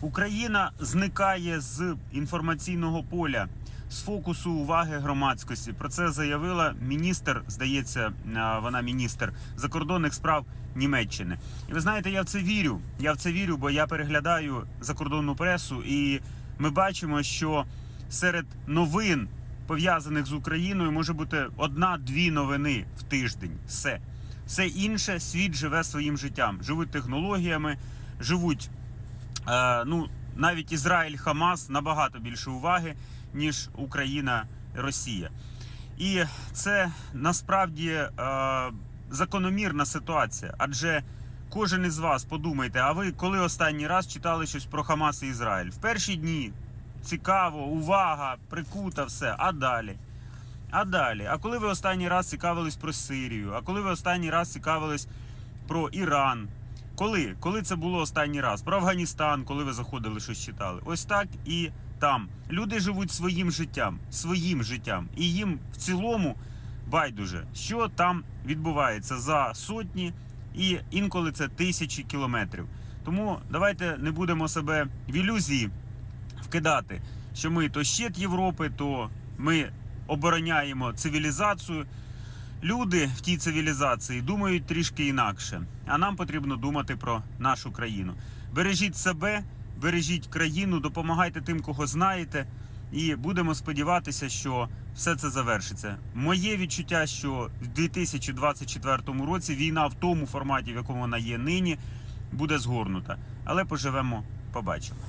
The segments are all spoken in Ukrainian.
Україна зникає з інформаційного поля, з фокусу уваги громадськості. Про це заявила міністр, здається, вона міністр закордонних справ Німеччини. І ви знаєте, я в це вірю. Я в це вірю, бо я переглядаю закордонну пресу, і ми бачимо, що серед новин пов'язаних з Україною може бути одна-дві новини в тиждень. Все. Все інше світ живе своїм життям, живуть технологіями, живуть. Е, ну, навіть Ізраїль, Хамас набагато більше уваги, ніж Україна, Росія. І це насправді е, закономірна ситуація. Адже кожен із вас подумайте, а ви коли останній раз читали щось про Хамас і Ізраїль? В перші дні цікаво, увага, прикута, все. А далі? А далі? А коли ви останній раз цікавились про Сирію? А коли ви останній раз цікавились про Іран? Коли? Коли це було останній раз? Про Афганістан, коли ви заходили, щось читали? Ось так і там. Люди живуть своїм життям, своїм життям. І їм в цілому байдуже, що там відбувається за сотні і інколи це тисячі кілометрів. Тому давайте не будемо себе в ілюзії вкидати, що ми то щит Європи, то ми обороняємо цивілізацію. Люди в тій цивілізації думають трішки інакше, а нам потрібно думати про нашу країну. Бережіть себе, бережіть країну, допомагайте тим, кого знаєте, і будемо сподіватися, що все це завершиться. Моє відчуття, що в 2024 році війна в тому форматі, в якому вона є нині, буде згорнута. Але поживемо, побачимо.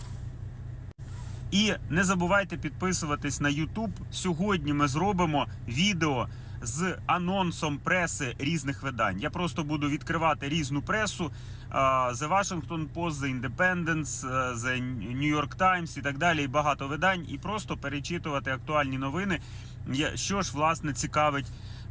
І не забувайте підписуватись на YouTube. Сьогодні ми зробимо відео з анонсом преси різних видань. Я просто буду відкривати різну пресу: The Washington Post, The Independence, е, The New York Times і так далі. І багато видань, і просто перечитувати актуальні новини, що ж власне цікавить.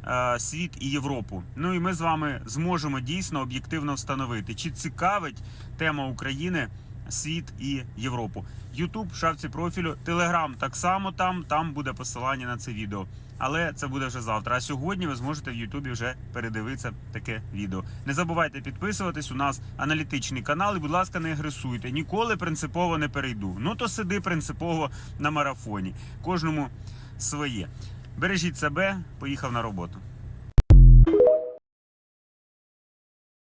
е, Світ і Європу. Ну і ми з вами зможемо дійсно об'єктивно встановити, чи цікавить тема України світ і Європу. Ютуб, шапці профілю, Телеграм так само там, там буде посилання на це відео. Але це буде вже завтра. А сьогодні ви зможете в Ютубі вже передивитися таке відео. Не забувайте підписуватись. У нас аналітичний канал. І, будь ласка, не агресуйте. Ніколи принципово не перейду. Ну то сиди принципово на марафоні. Кожному своє. Бережіть себе, поїхав на роботу.